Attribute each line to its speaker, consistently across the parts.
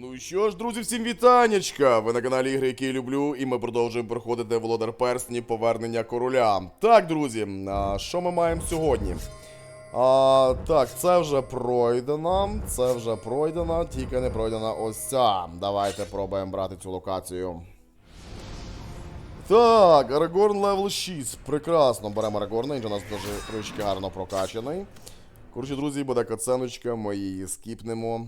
Speaker 1: Ну що ж, друзі, всім вітанечка! Ви на каналі Ігри, які я люблю, і ми продовжуємо проходити Володар Персні Повернення короля. Так, друзі, а, що ми маємо сьогодні? А, так, це вже пройдено. Це вже пройдено, тільки не пройдена ось ця. Давайте пробуємо брати цю локацію. Так, Арагорн левел 6. Прекрасно, беремо Арагорна, він у нас дуже трошки гарно прокачаний. Коротше, друзі, буде каценочка, ми її скіпнемо.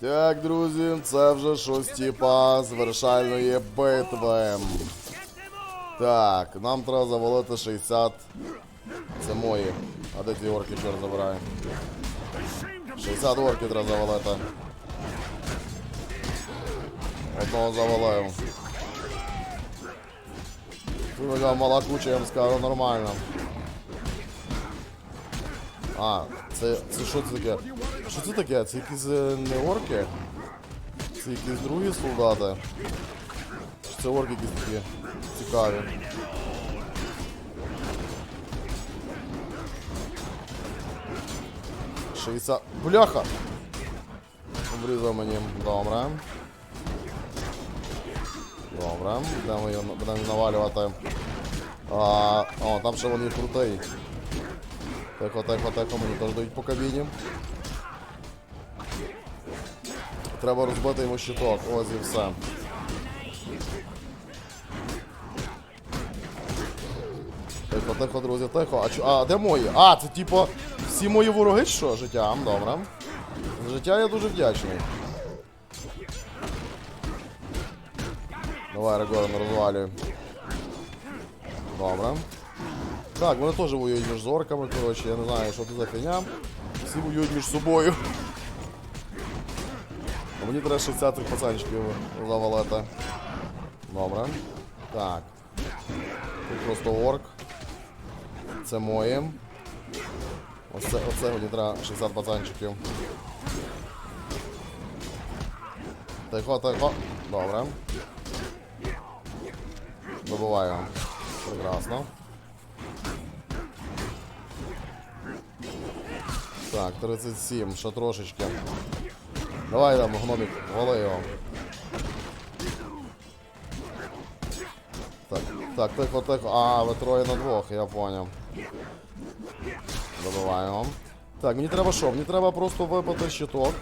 Speaker 1: Так, друзі, це вже щось типа завершальної битви. Так, нам треба завалити 60. Це мої. А де ті орки чорт забирає? 60 орків треба завалити. Одного завалив. Виглядав мала куча, я вам скажу, нормально. А, це, це що це таке? Що це таке? Це якісь е, не орки? Це якісь другі солдати? Чи це орки якісь такі цікаві? Шістдесят... Бляха! Обрізав мені. Добре. Добре. Будемо його будемо навалювати. А, о, там ще вони крутий. Тихо, тихо, тихо, мені теж дають по кабіні. Треба розбити йому щиток, ось і все. Тихо, тихо, друзі, тихо. А, чо- а де мої? А, це типу всі мої вороги, що? Життя, М, добре. Життя я дуже вдячний. Давай, Регоран, розвалюй. Добре. Так, вони теж воюють між зорками, коротше, я не знаю, що це за фігня. Всі воюють між собою. А мені треба 60 цих пацанчиків завалити. Добре. Так. Тут просто орк. Це моє. Оце, оце мені треба 60 пацанчиків. Тихо, тихо. Добре. Добиваю. Прекрасно. Так, 37, ще трошечки. Давай там, гномик, вали його. Так, так, тихо, тихо. А, ви троє на двох, я поняв. Добиваємо. Так, мені треба що? Мені треба просто випити щиток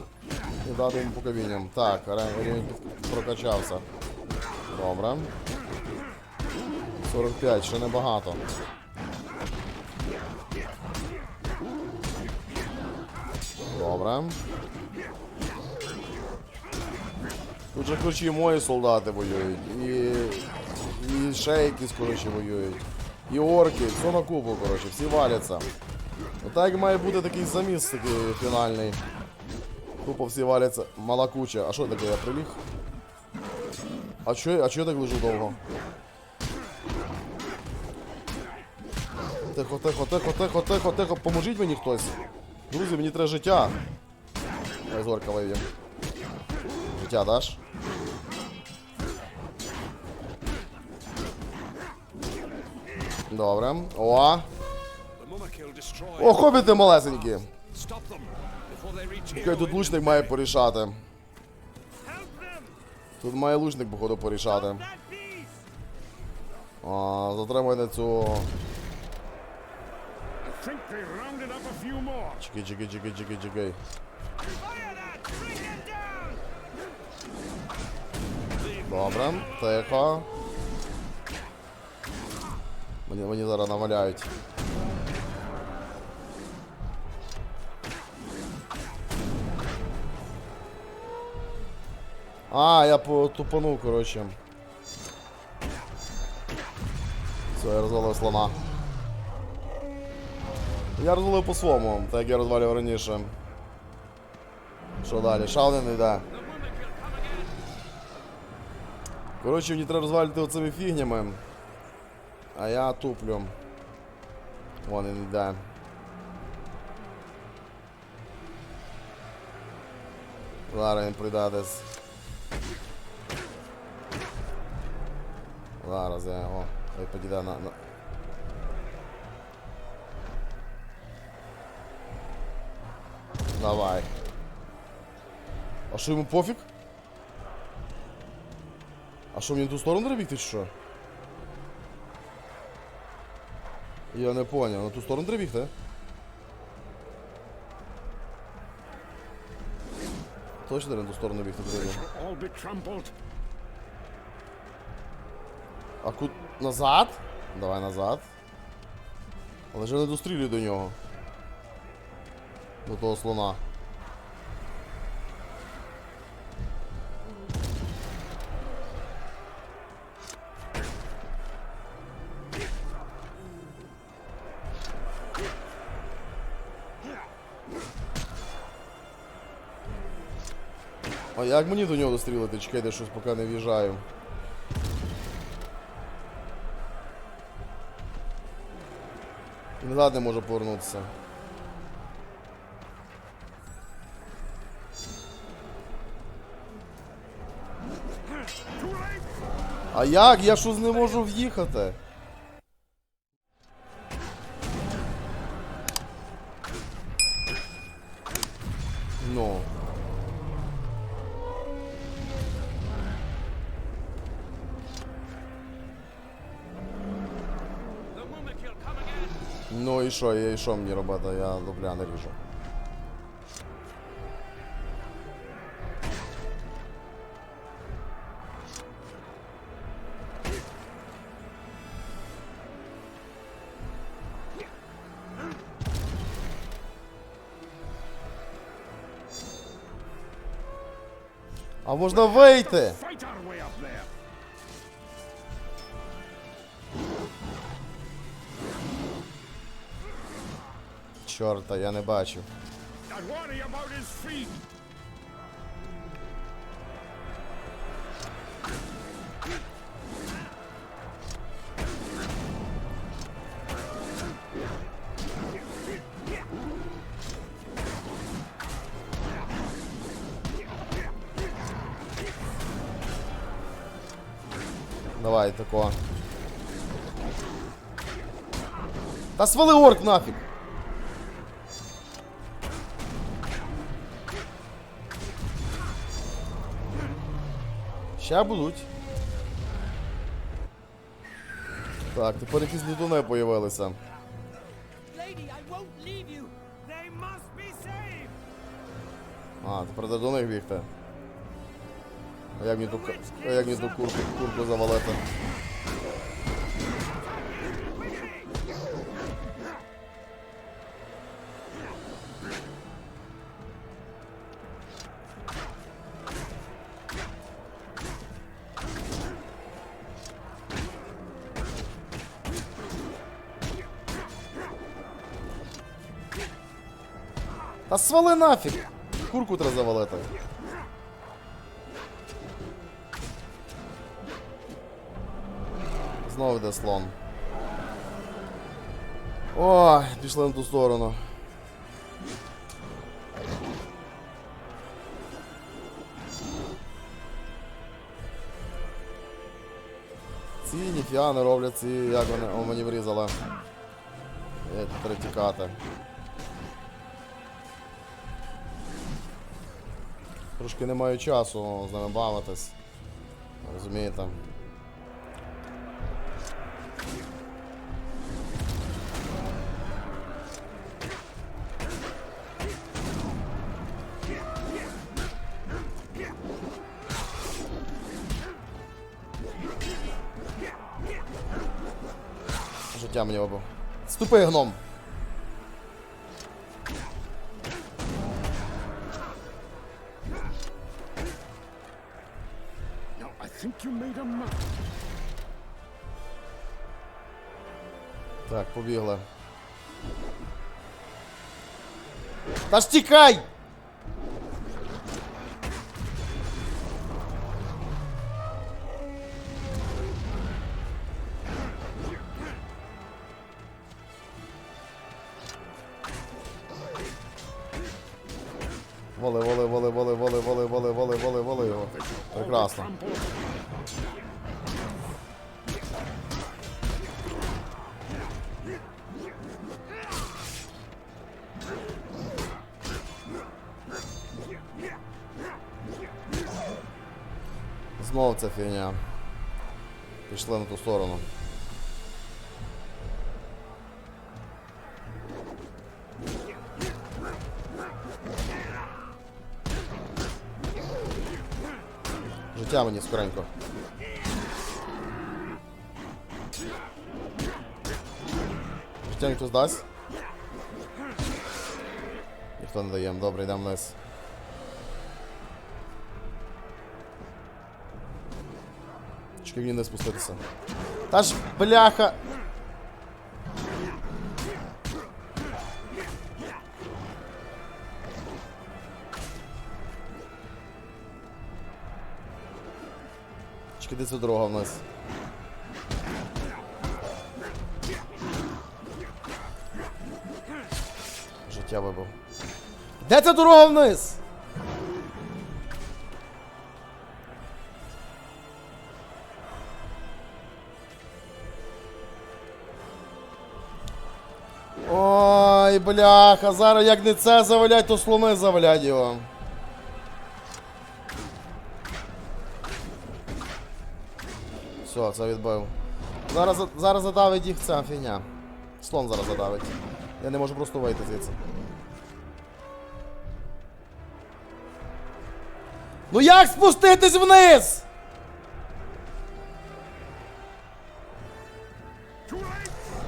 Speaker 1: і дати йому по кабіням. Так, рівень прокачався. Добре. 45, ще небагато. Добре. Тут же, коротше, і мої солдати воюють, і, і ще якісь, коротше, воюють. І орки, все на купу, коротше, всі валяться. Отак має бути такий заміс такий фінальний. Тупо всі валяться. Мала куча. А що таке, я приліг? А чо, а чо я так лежу довго? Тихо, тихо, тихо, тихо, тихо, тихо, поможіть мені хтось. Друзі, мені треба життя. Зорка вивів. Життя даш? Добре. О! О, хобіти малесенькі. Чекай, тут лучник має порішати. Тут має лучник, походу, порішати. А, затримайте цю.
Speaker 2: Think they rounded up a few more.
Speaker 1: Чекай, чекай, чекай, чекай, чекай. Добре, тихо. Мені, мені зараз наваляють. А, я по тупанув, коротше. Все, я розвалив слона. Я розвалив по-своєму, так як я розвалював раніше. Що далі? Шалден йде. Коротше, мені треба розвалити оцими фігнями. А я туплю. Вон він йде. Зараз він прийде десь. Зараз я його. Хай підійде на, на, Давай. А що йому пофіг? А що мені в ту сторону бігти чи що? Я не поняв, на ту сторону треба бігти? Точно на ту сторону бігти треба? А кут назад? Давай назад. Але ж не дострілюю до нього. До того слона. А як мені до нього дострілити? Чекайте, щось поки не в'їжджаю. І назад не можу повернутися. А як? Я щось не можу в'їхати. Ну. Ну і що, і що мені робити? Я дубля не ріжу. можна вийти. Чорта, я не бачу. Давай, тако. Та свали орк нафіг! Ща будуть. Так, тепер якісь лутуни появилися. А, тепер до них бігти. Як мені ту, як мені ту курку, курку завалити? Та свали нафіг! Курку треба завалити. Знову йде слон. Ой, пішли на ту сторону. Ці ніфіга не роблять ці, як вони о, мені врізали. Я тепер. Трошки не маю часу з ними бавитись. Розумієте? мені обув. Ступи гном. Так, побігла. Та ж тікай! Сторону. Життя мені скоренько. Життя ніхто здасть? Ніхто не дає. Добре, йдемо вниз. Чекай мені не спуститися. Та ж бляха! Чекай, де ця дорога вниз? Життя вибив. Де ця дорога вниз? Ой, бляха, зараз як не це завалять, то слони завалять його. Все, це відбив. Зараз, зараз задавить їх ця фігня. Слон зараз задавить. Я не можу просто вийти звідси. Ну як спуститись вниз?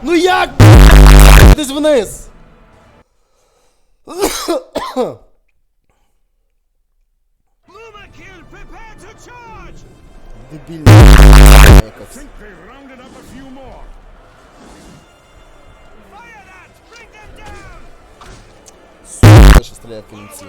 Speaker 1: Ну як спуститись вниз?
Speaker 2: them down!
Speaker 1: Сука, ще стріляє в кінці.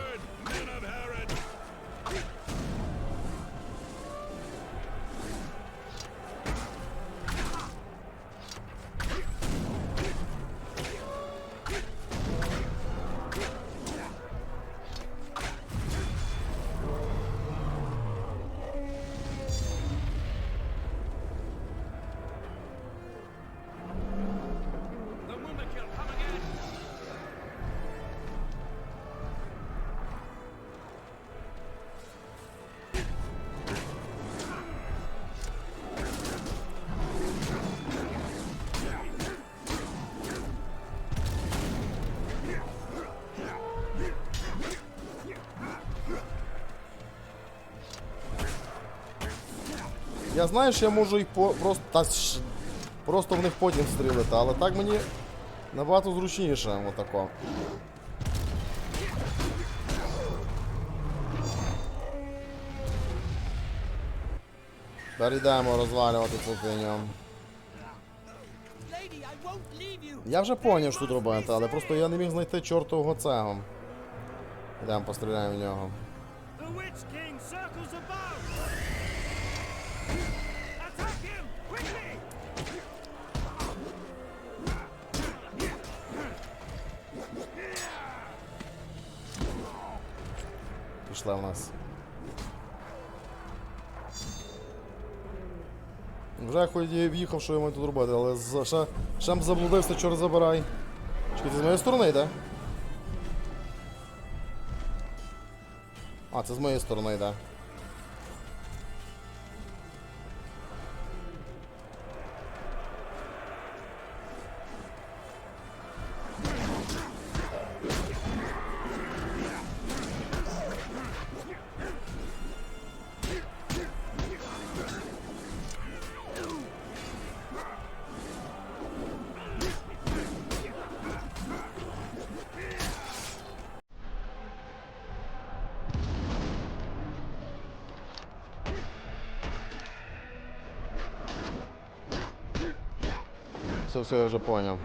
Speaker 1: Я знаю, що я можу їх по, просто, та, просто в них потім стрілити, але так мені набагато зручніше отако. Перейдемо розвалювати цю. Я вже поняв, що тут робити, але просто я не міг знайти чортового цего. Йдемо постріляємо в нього. Пішла в нас. Вже хоч я в'їхав, що йому тут робити, але ще, б заблудився, чорт забирай. Ти з моєї сторони йде? А, це з моєї сторони йде. Все, все, я вже поняв.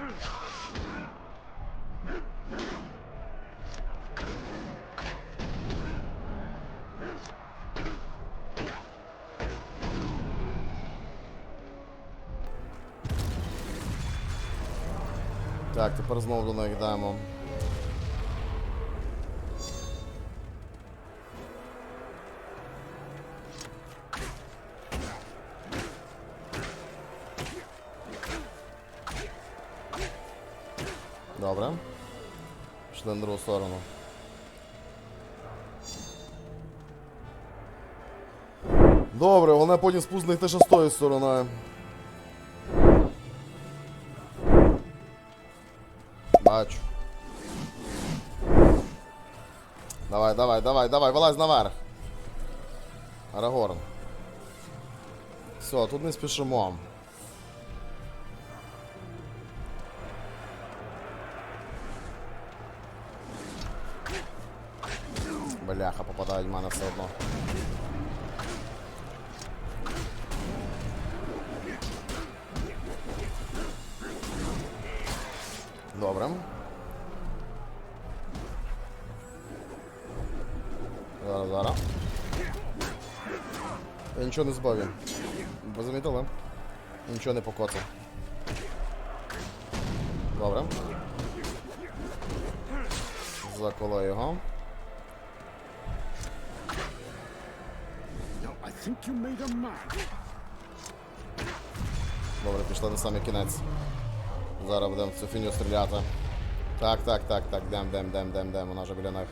Speaker 1: Так, тепер знову до них йдемо. Сторону. Добре, головне потім спуск знайти ще з тої стороною. Бачу. Давай, давай, давай, давай, вилазь наверх. Арагорн. Все, тут не спішимо. В мене все одно. Добре. Зараз, зараз. Я нічого не збавив. Ви замітили? Нічого не покоцав. Добре. Заколо його. Добре, пішли на самий кінець. Зараз будемо цю фіню стріляти. Так, так, так, так, дем, дем, дем, дем, дем, вона вже біля них.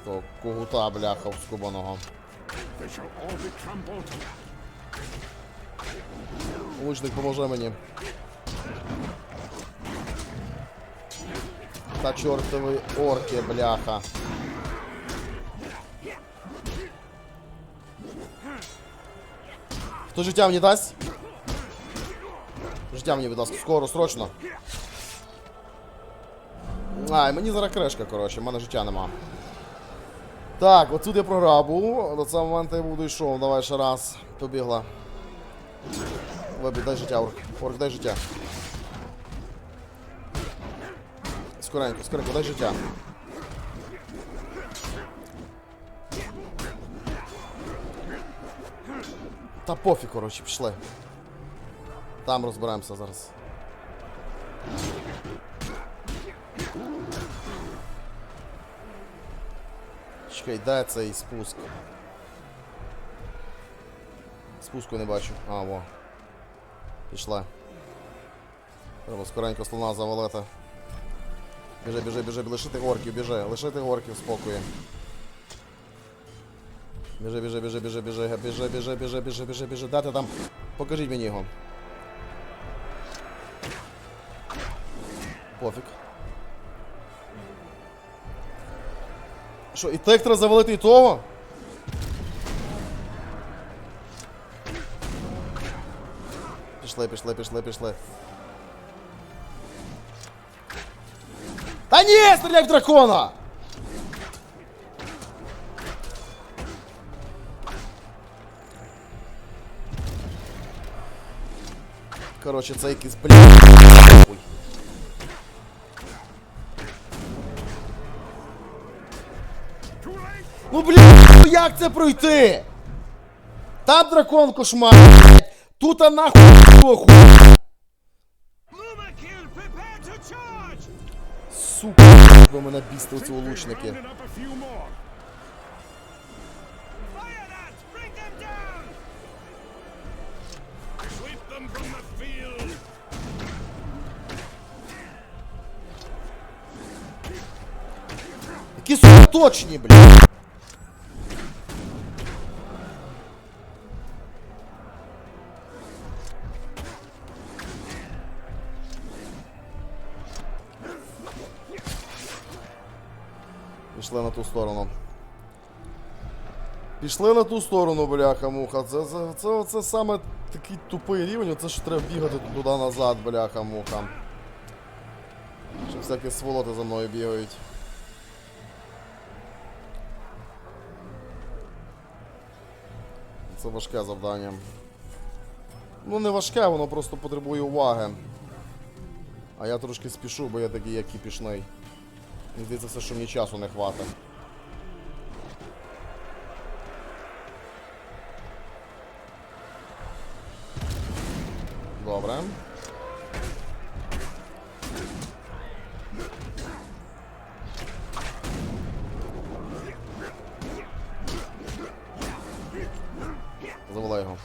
Speaker 1: Хто когута, бляха,
Speaker 3: trampled.
Speaker 1: Лучник, поможи мені. Та чортові орки, бляха. Хто життя мені дасть? Життя мені віддасть. Скоро, срочно. Ай, мені зараз кришка, коротше, в мене життя нема. Так, отсюди я програв був. До цього моменту я буду йшов. Давай ще раз. Побігла. Вибій, дай життя, орк. Орк, дай життя. Скоренько, скоренько, дай життя. Та пофіг, коротше, пішли. Там розберемося зараз. Чекай, де цей спуск? Спуску не бачу. А, во. Пішла. Треба скоренько слона завалити. Біжи, біжи, біжи, лишити горків, біжи, лишити горків в спокої. Біжи, біжи, біжи, біжи, біжи, біжи, біжи, біжи, біжи, біжи, біжи. Де ти там? Покажіть мені його. Пофіг. Що, і тих треба завалити і того? Пішли, пішли, пішли, пішли. Та ні, стріляй в дракона! Коротше, це якийсь блядь. Ой. Ну блядь, ну як це пройти? Там дракон кошмар, блядь. Тут нахуй хуй. Сука, ви мене бісти оці лучники. Які сука точні, блядь. Пішли на ту сторону. Пішли на ту сторону, бляха-муха. Це, це, це, це саме такий тупий рівень, це що треба бігати туди назад, бляха-муха. Що всякі сволоти за мною бігають. Це важке завдання. Ну, не важке, воно просто потребує уваги. А я трошки спішу, бо я такий як кіпішний. Мені здається, все, що мені часу не хватить. вбила його.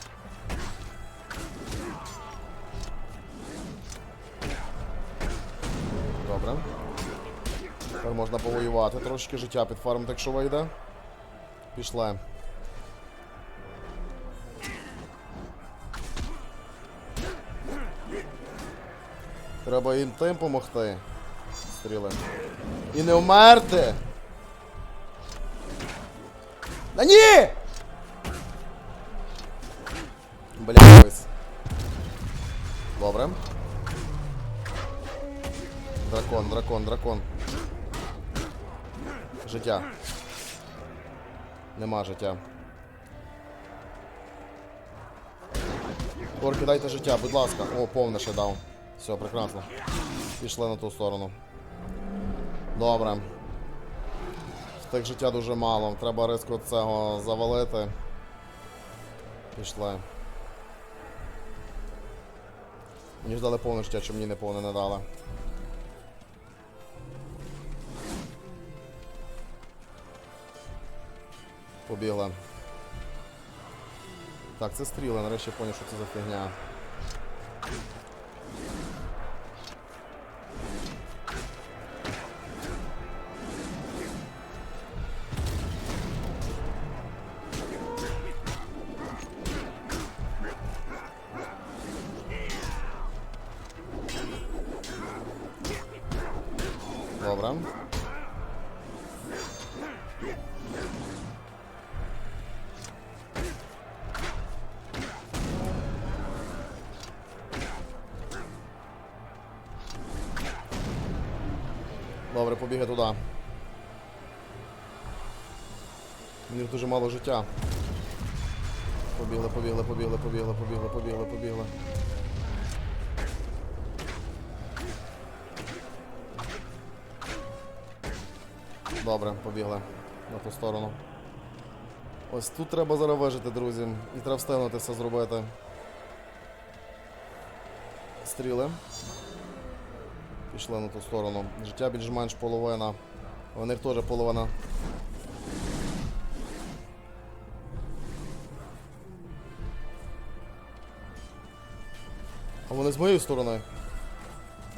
Speaker 1: Добре. Тепер можна повоювати. Трошки життя під фарм, так що вийде. Пішла. Треба їм тим помогти. Стріли. І не вмерти! Да ні! Бля, ось. Добре. Дракон, дракон, дракон. Життя. Нема життя. Орки, дайте життя, будь ласка. О, повне ще дав. Все, прекрасно. Пішли на ту сторону. Добре. Тих життя дуже мало. Треба риску цього завалити. Пішли. Мені ж дали повне життя, чи мені не повне не дали. Побігла. Так, це стріли, нарешті я поняв, що це за фігня. Добре. Добре, побігай туди. Мені ж дуже мало життя. Побігли, побігли, побігли, побігли, побігли, побігли, побігли. Добре, побігли на ту сторону. Ось тут треба зараз друзі. І треба встигнути все зробити. Стріли. Пішли на ту сторону. Життя більш-менш половина. У них теж половина. А вони з моєї сторони.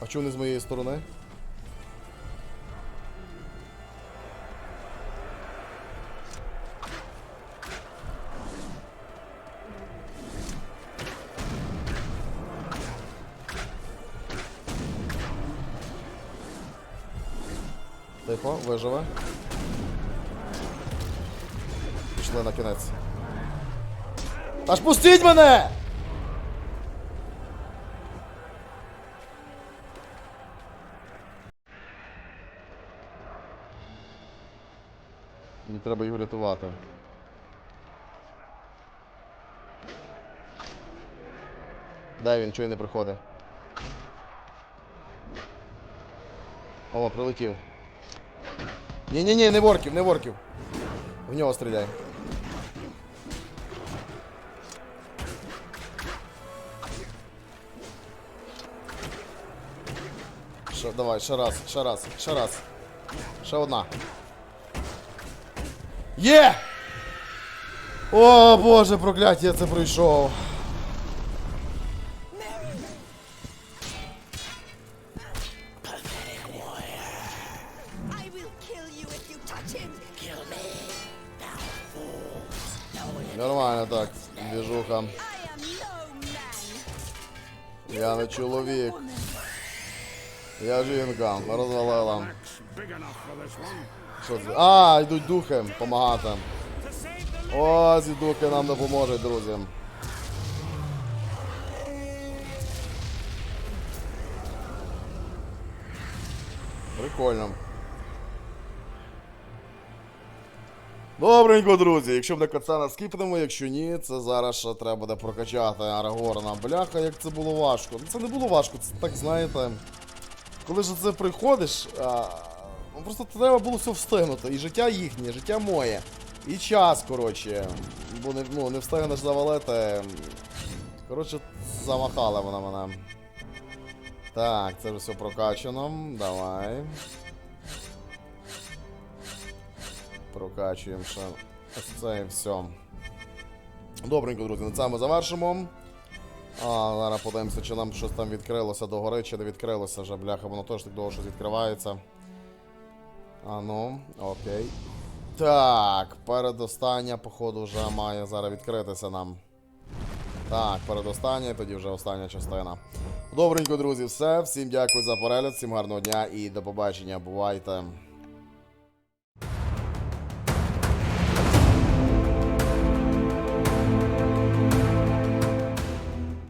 Speaker 1: А чому не з моєї сторони? Виживе. Пішли на кінець. Та ж пустіть мене! Мені треба його рятувати. Де він? Чого не приходить? О, прилетів. Ні-ні-ні, не ворків, не ворків. В нього стріляй. Ще, давай, ще раз, ще раз, ще раз. Ще одна. Є! О, боже, прокляття, це пройшов. Нормально так, движуха. Я не чоловік. Я жінка, розвалила. Що? А, йдуть духи, помагати. О, ці духи нам допоможуть, друзі. Прикольно. Добренько, друзі. Якщо буде кацана, скіпнемо, якщо ні, це зараз ще треба буде прокачати Арагорна. Бляха, як це було важко. Ну, Це не було важко, це так знаєте. Коли ж це приходиш, а, ну, просто треба було все встигнути. І життя їхнє, життя моє. І час, коротше. Бо не, ну, не встигнеш завалити. Коротше, замахала вона мене. Так, це вже все прокачано. Давай. Прокачуємо ще. Ось це і все. Добренько, друзі, на цьому завершимо. А, зараз подивимося, чи нам щось там відкрилося догори, чи не відкрилося вже, бляха, воно теж так довго щось відкривається. А ну, окей. Так, передостання, походу, вже має зараз відкритися нам. Так, передостання, і тоді вже остання частина. Добренько, друзі, все. Всім дякую за перегляд, всім гарного дня і до побачення. Бувайте.